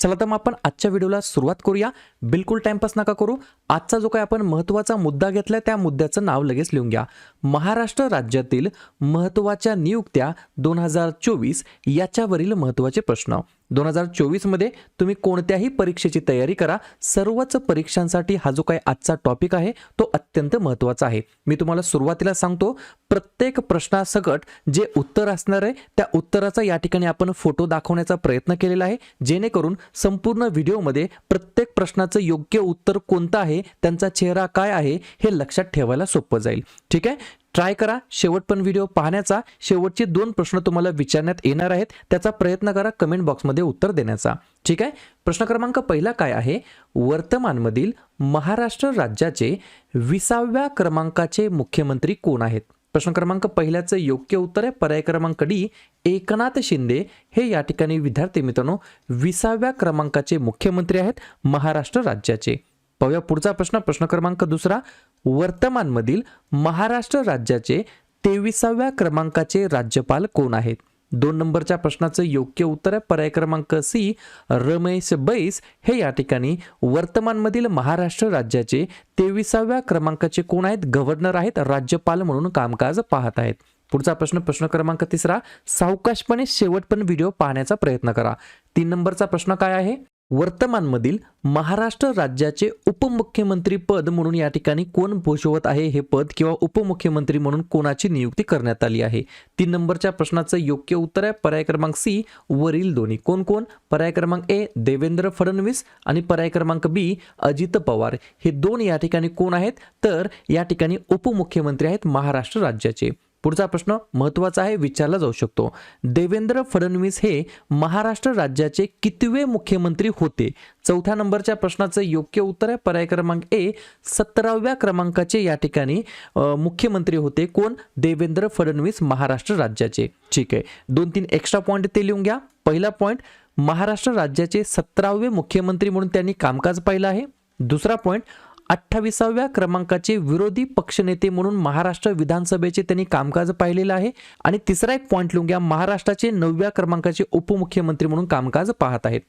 चला तर मग आपण आजच्या व्हिडिओला सुरुवात करूया. बिलकुल टाइमपास नका करू. आजचा जो काही आपण महत्त्वाचा मुद्दा घेतलाय त्या मुद्द्याचं नाव लगेच लिहून घ्या. महाराष्ट्र राज्यातील महत्त्वाच्या नियुक्त्या दोन हजार चोवीस याच्यावरील महत्त्वाचे प्रश्न. दोन हजार चोवीसमध्ये तुम्ही कोणत्याही परीक्षेची तयारी करा. सर्वच परीक्षांसाठी हा जो काही आजचा टॉपिक आहे तो अत्यंत महत्त्वाचा आहे. मी तुम्हाला सुरुवातीला सांगतो प्रत्येक प्रश्नासकट जे उत्तर असणार आहे त्या उत्तराचा या ठिकाणी आपण फोटो दाखवण्याचा प्रयत्न केलेला आहे. जेणेकरून संपूर्ण व्हिडिओमध्ये प्रत्येक प्रश्नाचं योग्य उत्तर कोणतं आहे त्यांचा चेहरा काय आहे हे लक्षात ठेवायला सोपं जाईल. ठीक आहे? ट्राय करा. शेवट पण व्हिडिओ पाहण्याचा. शेवटचे दोन प्रश्न तुम्हाला विचारण्यात येणार आहेत. त्याचा प्रयत्न करा कमेंट बॉक्समध्ये उत्तर देण्याचा. ठीक आहे? प्रश्न क्रमांक पहिला काय आहे? वर्तमानमधील महाराष्ट्र राज्याचे विसाव्या क्रमांकाचे मुख्यमंत्री कोण आहेत? प्रश्न क्रमांक पहिल्याचं योग्य उत्तर आहे. पर्याय क्रमांक डी एकनाथ शिंदे. हे या ठिकाणी विद्यार्थी मित्रांनो विसाव्या क्रमांकाचे मुख्यमंत्री आहेत महाराष्ट्र राज्याचे. पाहूया पुढचा प्रश्न. प्रश्न क्रमांक दुसरा वर्तमानमधील महाराष्ट्र राज्याचे तेविसाव्या क्रमांकाचे राज्यपाल कोण आहेत? दोन नंबरच्या प्रश्नाचं योग्य उत्तर आहे. पर्याय क्रमांक सी रमेश बैस. हे या ठिकाणी वर्तमानमधील महाराष्ट्र राज्याचे तेविसाव्या क्रमांकाचे कोण आहेत? गव्हर्नर आहेत राज्यपाल म्हणून कामकाज पाहत आहेत. पुढचा प्रश्न प्रश्न क्रमांक तिसरा सावकाशपणे शेवट पण व्हिडिओ पाहण्याचा प्रयत्न करा. तीन नंबरचा प्रश्न काय आहे? वर्तमानमधील महाराष्ट्र राज्याचे उपमुख्यमंत्री पद म्हणून या ठिकाणी कोण भूषवत आहे हे पद किंवा उपमुख्यमंत्री म्हणून कोणाची नियुक्ती करण्यात आली आहे? तीन नंबरच्या प्रश्नाचं योग्य उत्तर आहे. पर्याय क्रमांक सी वरील दोन्ही. कोण कोण? पर्याय क्रमांक ए देवेंद्र फडणवीस आणि पर्याय क्रमांक बी अजित पवार. हे दोन या ठिकाणी कोण आहेत? तर या ठिकाणी उपमुख्यमंत्री आहेत महाराष्ट्र राज्याचे. पुढचा प्रश्न महत्त्वाचा आहे विचारला जाऊ शकतो. देवेंद्र फडणवीस हे महाराष्ट्र राज्याचे कितवे मुख्यमंत्री होते? चौथ्या नंबरच्या प्रश्नाचं योग्य उत्तर आहे. पर्याय क्रमांक ए सतराव्या क्रमांकाचे या ठिकाणी मुख्यमंत्री होते कोण? देवेंद्र फडणवीस महाराष्ट्र राज्याचे. ठीक आहे. दोन तीन एक्स्ट्रा पॉईंट ते लिहून घ्या. पहिला पॉईंट महाराष्ट्र राज्याचे सतरावे मुख्यमंत्री म्हणून त्यांनी कामकाज पाहिलं आहे. दुसरा पॉईंट अठ्ठावीसाव्या क्रमांकाचे विरोधी पक्षनेते म्हणून महाराष्ट्र विधानसभेचे त्यांनी कामकाज पाहिलेलं आहे. आणि तिसरा एक पॉईंट लिहून घ्या महाराष्ट्राचे नवव्या क्रमांकाचे उपमुख्यमंत्री म्हणून कामकाज पाहत आहेत.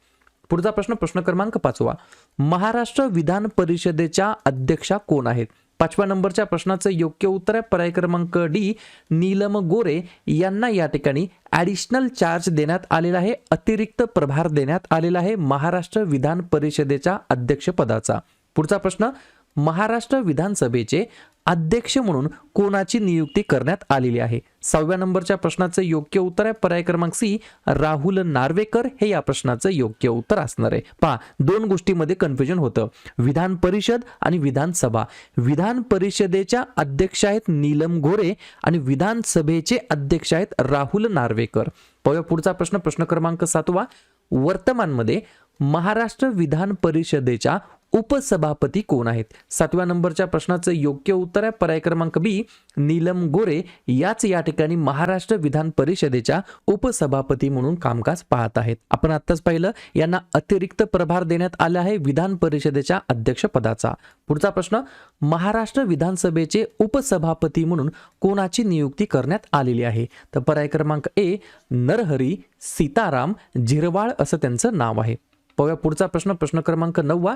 पुढचा प्रश्न प्रश्न क्रमांक पाचवा. महाराष्ट्र विधान परिषदेच्या अध्यक्षा कोण आहेत? पाचव्या नंबरच्या प्रश्नाचं योग्य उत्तर आहे. पर्याय क्रमांक डी नीलम गोरे यांना या ठिकाणी ॲडिशनल चार्ज देण्यात आलेला आहे. अतिरिक्त प्रभार देण्यात आलेला आहे. महाराष्ट्र विधान परिषदेच्या अध्यक्षपदाचा. पुढचा प्रश्न महाराष्ट्र विधानसभेचे अध्यक्ष म्हणून कोणाची नियुक्ती करण्यात आलेली आहे? सहाव्या नंबरच्या प्रश्नाचं योग्य उत्तर आहे पर्याय क्रमांक सी राहुल नार्वेकर. हे या प्रश्नाचं योग्य उत्तर असणार आहे. पहा दोन गोष्टीमध्ये कन्फ्युजन होतं. विधान परिषद आणि विधानसभा. विधान परिषदेच्या अध्यक्ष आहेत नीलम गोरे आणि विधानसभेचे अध्यक्ष आहेत राहुल नार्वेकर. पाहूया पुढचा प्रश्न प्रश्न क्रमांक सातवा. वर्तमानमध्ये महाराष्ट्र विधान परिषदेच्या उपसभापती कोण आहेत? सातव्या नंबरच्या प्रश्नाचं योग्य उत्तर आहे पर्याय क्रमांक बी नीलम गोरे. याच या ठिकाणी महाराष्ट्र विधान परिषदेच्या उपसभापती म्हणून कामकाज पाहत आहेत. आपण आत्ताच पाहिलं यांना अतिरिक्त प्रभार देण्यात आला आहे विधान परिषदेच्या अध्यक्षपदाचा. पुढचा प्रश्न महाराष्ट्र विधानसभेचे उपसभापती म्हणून कोणाची नियुक्ती करण्यात आलेली आहे? तर पर्याय क्रमांक ए नरहरी सीताराम झिरवाळ असं त्यांचं नाव आहे. पाहूया पुढचा प्रश्न प्रश्न क्रमांक नववा.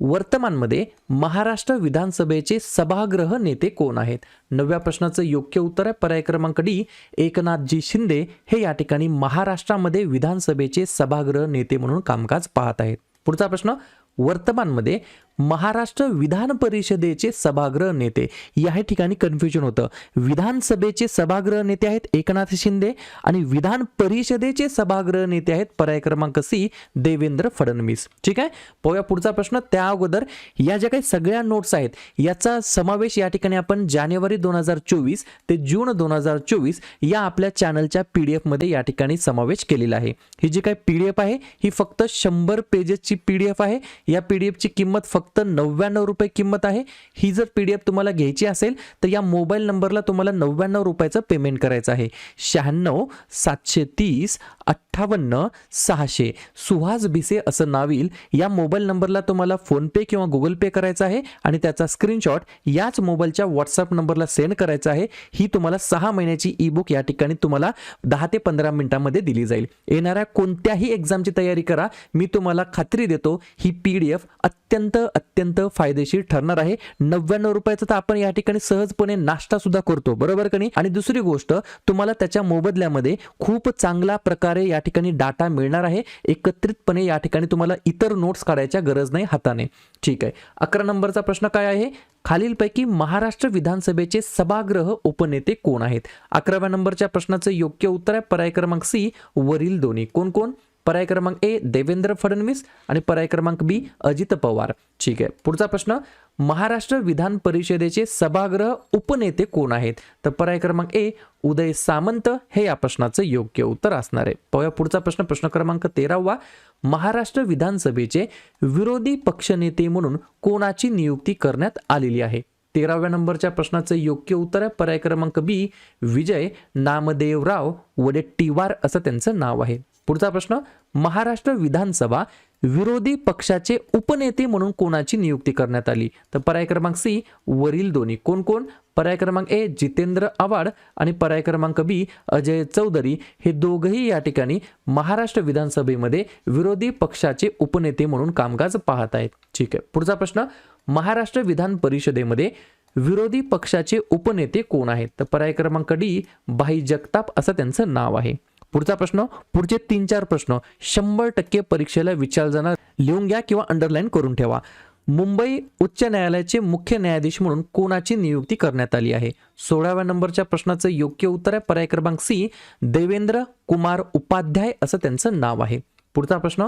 वर्तमानमध्ये महाराष्ट्र विधानसभेचे सभागृह नेते कोण आहेत? नवव्या प्रश्नाचं योग्य उत्तर आहे पर्याय क्रमांक डी एकनाथजी शिंदे. हे या ठिकाणी महाराष्ट्रामध्ये विधानसभेचे सभागृह नेते म्हणून कामकाज पाहत आहेत. पुढचा प्रश्न वर्तमानमध्ये महाराष्ट्र विधान परिषदेचे सभागृह नेते. या ठिकाणी कन्फ्युजन होतं. विधानसभेचे सभागृह नेते आहेत एकनाथ शिंदे आणि विधान परिषदेचे सभागृह नेते आहेत पर्याय क्रमांक सी देवेंद्र फडणवीस. ठीक आहे? पाहूया पुढचा प्रश्न. त्या अगोदर या ज्या काही सगळ्या नोट्स आहेत याचा समावेश या ठिकाणी आपण जानेवारी दोन हजार चोवीस ते जून दोन हजार चोवीस या आपल्या चॅनलच्या पी डी एफमध्ये या ठिकाणी समावेश केलेला आहे. ही जी काही पी डी एफ आहे ही फक्त शंभर पेजेसची पी डी एफ आहे. या पी डी एफची किंमत फक्त फक्त नव्याण्णव रुपये किंमत आहे. ही जर पी डी एफ तुम्हाला घ्यायची असेल तर या मोबाईल नंबरला तुम्हाला नव्याण्णव रुपयाचं पेमेंट करायचं आहे. शहाण्णव सातशे तीस अठ्ठावन्न सहाशे. सुहास भिसे असं नाव येईल. या मोबाईल नंबरला तुम्हाला फोनपे किंवा गुगल पे करायचा आहे आणि त्याचा स्क्रीनशॉट याच मोबाईलच्या व्हॉट्सअप नंबरला सेंड करायचा आहे. ही तुम्हाला सहा महिन्याची ई बुक या ठिकाणी तुम्हाला दहा ते पंधरा मिनिटांमध्ये दिली जाईल. येणाऱ्या कोणत्याही एक्झामची तयारी करा. मी तुम्हाला खात्री देतो ही पी डी एफ अत्यंत अत्यंत फायदेशीर ठरणार आहे. नव्याण्णव रुपयाचा तर आपण या ठिकाणी सहजपणे नाश्ता सुद्धा करतो. बरोबर का नाही? आणि दुसरी गोष्ट तुम्हाला त्याच्या मोबदल्यामध्ये खूप चांगला प्रकार या ठिकाणी डाटा मिळणार आहे. एकत्रितपणे या ठिकाणी तुम्हाला इतर नोट्स काढायच्या गरज नाही हाताने. ठीक आहे. अकरा नंबरचा प्रश्न काय आहे? खालीलपैकी महाराष्ट्र विधानसभेचे सभागृह उपनेते कोण आहेत? अकराव्या नंबरच्या प्रश्नाचं योग्य उत्तर आहे. पर्याय क्रमांक सी वरील दोन्ही. कोण कोण? पर्याय क्रमांक ए देवेंद्र फडणवीस आणि पर्याय क्रमांक बी अजित पवार. ठीक आहे. पुढचा प्रश्न महाराष्ट्र विधान परिषदेचे सभागृह उपनेते कोण आहेत? तर पर्याय क्रमांक ए उदय सामंत. हे या प्रश्नाचं योग्य उत्तर असणार आहे. पाहूया पुढचा प्रश्न प्रश्न क्रमांक तेरावा. महाराष्ट्र विधानसभेचे विरोधी पक्षनेते म्हणून कोणाची नियुक्ती करण्यात आलेली आहे? तेराव्या नंबरच्या प्रश्नाचं योग्य उत्तर आहे. पर्याय क्रमांक बी विजय नामदेवराव वडेट्टीवार असं त्यांचं नाव आहे. पुढचा प्रश्न महाराष्ट्र विधानसभा विरोधी पक्षाचे उपनेते म्हणून कोणाची नियुक्ती करण्यात आली? तर पर्याय क्रमांक सी वरील दोन्ही. कोण कोण? पर्याय क्रमांक ए जितेंद्र आव्हाड आणि पर्याय क्रमांक बी अजय चौधरी. हे दोघंही या ठिकाणी महाराष्ट्र विधानसभेमध्ये विरोधी पक्षाचे उपनेते म्हणून कामकाज पाहत आहेत. ठीक आहे. पुढचा प्रश्न महाराष्ट्र विधान परिषदेमध्ये विरोधी पक्षाचे उपनेते कोण आहेत? तर पर्याय क्रमांक डी भाई जगताप असं त्यांचं नाव आहे. पुढचा प्रश्न पुढचे तीन चार प्रश्न शंभर टक्के परीक्षेला विचारला जाणार लिहून घ्या किंवा अंडरलाईन करून ठेवा. मुंबई उच्च न्यायालयाचे मुख्य न्यायाधीश म्हणून कोणाची नियुक्ती करण्यात आली आहे? सोळाव्या नंबरच्या प्रश्नाचं योग्य उत्तर आहे पर्याय क्रमांक सी देवेंद्र कुमार उपाध्याय असं त्यांचं नाव आहे. पुढचा प्रश्न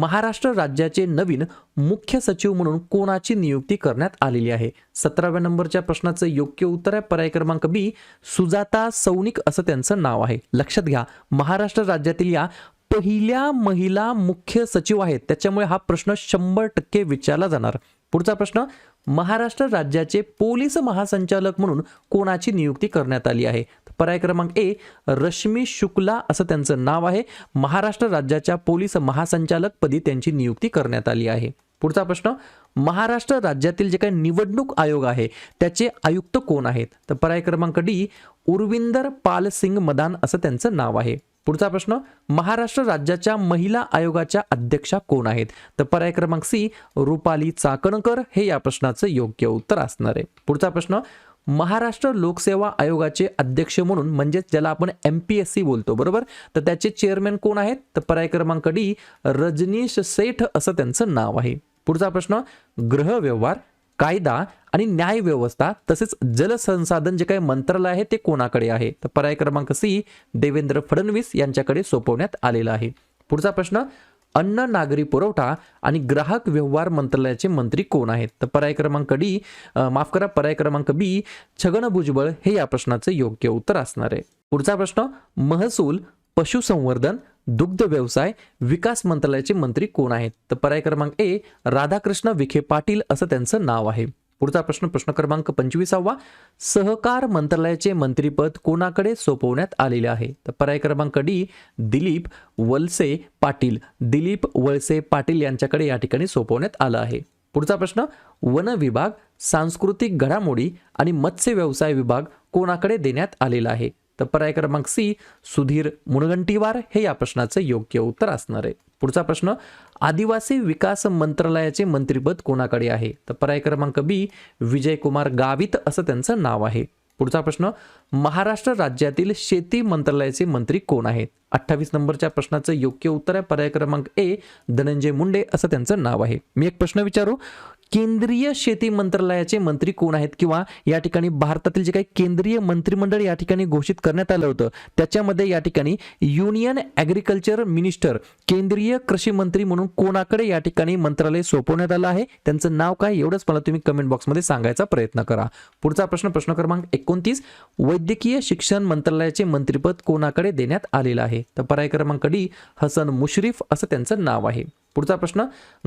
महाराष्ट्र राज्याचे नवीन मुख्य सचिव म्हणून कोणाची नियुक्ती करण्यात आलेली आहे? सतराव्या नंबरच्या प्रश्नाचं योग्य उत्तर आहे पर्याय क्रमांक बी सुजाता सौनिक असं त्यांचं नाव आहे. लक्षात घ्या महाराष्ट्र राज्यातील या पहिल्या महिला मुख्य सचिव आहेत. त्याच्यामुळे हा प्रश्न शंभर टक्के विचारला जाणार. पुढचा प्रश्न महाराष्ट्र राज्याचे पोलीस महासंचालक म्हणून कोणाची नियुक्ती करण्यात आली आहे? पर्याय क्रमांक ए रश्मी शुक्ला असं त्यांचं नाव आहे. महाराष्ट्र राज्याच्या पोलीस महासंचालक पदी त्यांची नियुक्ती करण्यात आली आहे. पुढचा प्रश्न महाराष्ट्र राज्यातील जे काही निवडणूक आयोग आहे त्याचे आयुक्त कोण आहेत? तर पर्याय क्रमांक डी उर्विंदर पाल सिंग मदान असं त्यांचं नाव आहे. पुढचा प्रश्न महाराष्ट्र राज्याच्या महिला आयोगाच्या अध्यक्षा कोण आहेत? तर पर्याय क्रमांक सी रुपाली चाकणकर हे या प्रश्नाचं योग्य उत्तर असणार आहे. पुढचा प्रश्न महाराष्ट्र लोकसेवा आयोगाचे अध्यक्ष म्हणून म्हणजेच ज्याला आपण एम पी एस सी बोलतो बरोबर? तर त्याचे चेअरमॅन कोण आहेत? तर पर्याय क्रमांक डी रजनीश सेठ असं त्यांचं नाव आहे. पुढचा प्रश्न गृह व्यवहार कायदा आणि न्याय व्यवस्था तसेच जलसंसाधन जे काही मंत्रालय आहे ते कोणाकडे आहे? तर पर्याय क्रमांक सी देवेंद्र फडणवीस यांच्याकडे सोपवण्यात आलेला आहे. पुढचा प्रश्न अन्न नागरी पुरवठा आणि ग्राहक व्यवहार मंत्रालयाचे मंत्री कोण आहेत? तर पर्याय क्रमांक डी माफ करा पर्याय क्रमांक बी छगन भुजबळ हे या प्रश्नाचं योग्य उत्तर असणार आहे. पुढचा प्रश्न महसूल पशुसंवर्धन दुग्ध व्यवसाय विकास मंत्रालयाचे मंत्री कोण आहेत? तर पर्याय क्रमांक ए राधाकृष्ण विखे पाटील असं त्यांचं नाव आहे. पुढचा प्रश्न प्रश्न क्रमांक पंचवीसावा. सहकार मंत्रालयाचे मंत्रीपद कोणाकडे सोपवण्यात आलेले आहे? तर पर्याय क्रमांक डी दिलीप वलसे पाटील. दिलीप वळसे पाटील यांच्याकडे या ठिकाणी सोपवण्यात आलं आहे. पुढचा प्रश्न वन विभाग सांस्कृतिक घडामोडी आणि मत्स्य व्यवसाय विभाग कोणाकडे देण्यात आलेला आहे? तर पर्याय क्रमांक सी सुधीर मुनगंटीवार. हे या प्रश्नाचं योग्य उत्तर असणार आहे. पुढचा प्रश्न आदिवासी विकास मंत्रालयाचे मंत्रीपद कोणाकडे आहे? तर पर्याय क्रमांक बी विजयकुमार गावित असं त्यांचं नाव आहे. पुढचा प्रश्न महाराष्ट्र राज्यातील शेती मंत्रालयाचे मंत्री कोण आहेत? अठ्ठावीस नंबरच्या प्रश्नाचं योग्य उत्तर आहे. पर्याय क्रमांक ए धनंजय मुंडे असं त्यांचं नाव आहे. मी एक प्रश्न विचारू. केंद्रीय शेती मंत्रालयाचे मंत्री कोण आहेत किंवा या ठिकाणी भारतातील जे काही केंद्रीय मंत्रिमंडळ या ठिकाणी घोषित करण्यात आलं होतं त्याच्यामध्ये या ठिकाणी युनियन ॲग्रिकल्चर मिनिस्टर केंद्रीय कृषी मंत्री म्हणून कोणाकडे या ठिकाणी मंत्रालय सोपवण्यात आलं आहे त्यांचं नाव काय एवढंच मला तुम्ही कमेंट बॉक्समध्ये सांगायचा प्रयत्न करा. पुढचा प्रश्न प्रश्न क्रमांक एकोणतीस वैद्यकीय शिक्षण मंत्रालयाचे मंत्रिपद कोणाकडे देण्यात आलेलं आहे? तर पर्याय क्रमांक डी हसन मुश्रीफ असं त्यांचं नाव आहे. पुढचा प्रश्न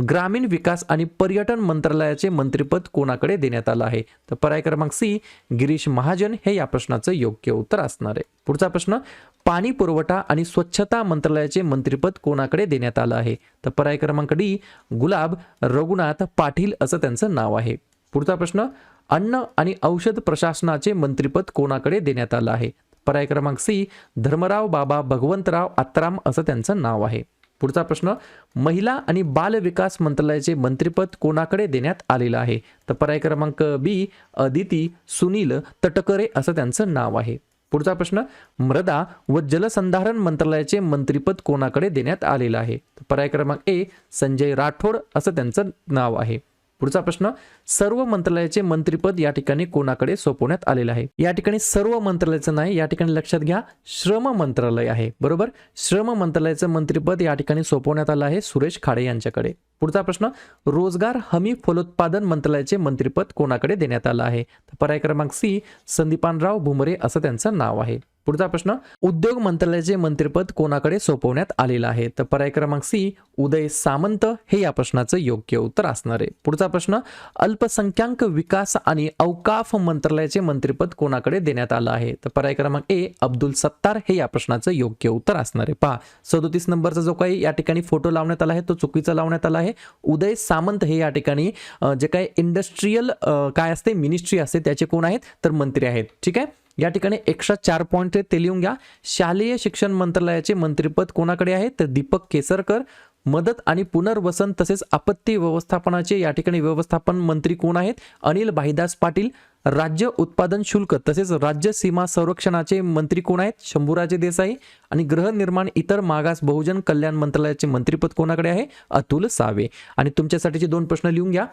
ग्रामीण विकास आणि पर्यटन मंत्रालयाचे मंत्रिपद कोणाकडे देण्यात आलं आहे? तर पर्याय क्रमांक सी गिरीश महाजन हे या प्रश्नाचं योग्य उत्तर असणार आहे. पुढचा प्रश्न पाणी पुरवठा आणि स्वच्छता मंत्रालयाचे मंत्रिपद कोणाकडे देण्यात आलं आहे? तर पर्याय क्रमांक डी गुलाब रघुनाथ पाटील असं त्यांचं नाव आहे. पुढचा प्रश्न अन्न आणि औषध प्रशासनाचे मंत्रिपद कोणाकडे देण्यात आलं आहे? पर्याय क्रमांक सी धर्मराव बाबा भगवंतराव आत्राम असं त्यांचं नाव आहे. पुढचा प्रश्न महिला आणि बाल विकास मंत्रालयाचे मंत्रिपद कोणाकडे देण्यात आलेलं आहे? तर पर्याय क्रमांक बी अदिती सुनील तटकरे असं त्यांचं नाव आहे. पुढचा प्रश्न मृदा व जलसंधारण मंत्रालयाचे मंत्रिपद कोणाकडे देण्यात आलेलं आहे? पर्याय क्रमांक ए संजय राठोड असं त्यांचं नाव आहे. पुढचा प्रश्न सर्व मंत्रालयाचे मंत्रीपद या ठिकाणी कोणाकडे सोपवण्यात आलेलं आहे? या ठिकाणी सर्व मंत्रालयाचं नाही या ठिकाणी लक्षात घ्या श्रम मंत्रालय आहे बरोबर? श्रम मंत्रालयाचं मंत्रीपद या ठिकाणी सोपवण्यात आलं आहे सुरेश खाडे यांच्याकडे. पुढचा प्रश्न रोजगार हमी फलोत्पादन मंत्रालयाचे मंत्रिपद कोणाकडे देण्यात आलं आहे? तर पर्याय क्रमांक सी संदीपानराव भुमरे असं त्यांचं नाव आहे. पुढचा प्रश्न उद्योग मंत्रालयाचे मंत्रिपद कोणाकडे सोपवण्यात आलेलं आहे? तर पर्याय क्रमांक सी उदय सामंत हे या प्रश्नाचं योग्य उत्तर असणार आहे. पुढचा प्रश्न अल्पसंख्याक विकास आणि अवकाफ मंत्रालयाचे मंत्रिपद कोणाकडे देण्यात आलं आहे? तर पर्याय क्रमांक ए अब्दुल सत्तार हे या प्रश्नाचं योग्य उत्तर असणार आहे. पहा सदोतीस नंबरचा जो काही या ठिकाणी फोटो लावण्यात आला आहे तो चुकीचा लावण्यात आला आहे. उदय सामंत हे या ठिकाणी जे काय इंडस्ट्रीयल काय असते मिनिस्ट्री असते त्याचे कोण आहेत तर मंत्री आहेत. ठीक आहे? या ठिकाणी एक्स्ट्रा चार पॉईंट ते लिहून घ्या. शालेय शिक्षण मंत्रालयाचे मंत्रिपद कोणाकडे आहे? तर दीपक केसरकर मदत आणि पुनर्वसन तसेच आपत्ती व्यवस्थापनाचे या ठिकाणी व्यवस्थापन मंत्री कोण आहेत? अनिल भाईदास पाटील राज्य उत्पादन शुल्क तसेच राज्य सीमा संरक्षणाचे मंत्री कोण आहेत? शंभूराजे देसाई आणि गृहनिर्माण इतर मागास बहुजन कल्याण मंत्रालयाचे मंत्रीपद कोणाकडे आहे? अतुल सावे. आणि तुमच्यासाठीचे दोन प्रश्न लिहून घ्या.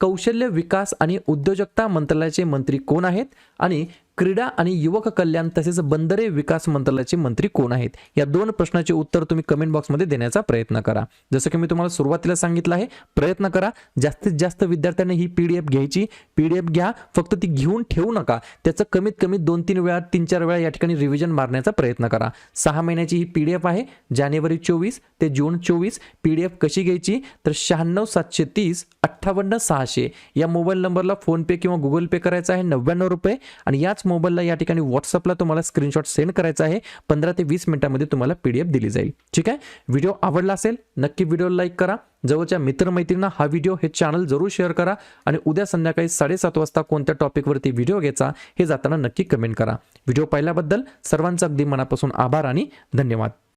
कौशल्य विकास आणि उद्योजकता मंत्रालयाचे मंत्री कोण आहेत? आणि क्रीडा आणि युवक कल्याण तसेच बंदरे विकास मंत्रालयाचे मंत्री कोण आहेत? या दोन प्रश्नाचे उत्तर तुम्ही कमेंट बॉक्समध्ये देण्याचा प्रयत्न करा. जसं की मी तुम्हाला सुरुवातीला सांगितलं आहे प्रयत्न करा. जास्तीत जास्त विद्यार्थ्यांनी ही पी डी एफ घ्यायची. पी डी एफ घ्या फक्त ती घेऊन ठेवू नका. त्याचं कमीत कमी दोन तीन वेळा तीन चार वेळा या ठिकाणी रिव्हिजन मारण्याचा प्रयत्न करा. सहा महिन्याची ही पी डी एफ आहे जानेवारी चोवीस ते जून चोवीस. पी डी एफ कशी घ्यायची? तर शहाण्णव सातशे तीस अठ्ठावन्न सहाशे. या मोबाईल नंबरला फोनपे किंवा गुगल पे करायचा आहे नव्याण्णव रुपये. आणि याच मोबाईलला या ठिकाणी व्हॉट्सअपला तुम्हाला स्क्रीनशॉट सेंड करायचा आहे. पंधरा ते वीस मिनिटांमध्ये तुम्हाला पी डी एफ दिली जाईल. ठीक आहे? व्हिडिओ आवडला असेल नक्की व्हिडिओ लाईक करा. जवळच्या मित्रमैत्रिणींना हा व्हिडिओ हे चॅनल जरूर शेअर करा आणि उद्या संध्याकाळी साडेसात वाजता कोणत्या टॉपिकवरती व्हिडिओ घ्यायचा हे जाताना नक्की कमेंट करा. व्हिडिओ पाहिल्याबद्दल सर्वांचा अगदी मनापासून आभार आणि धन्यवाद.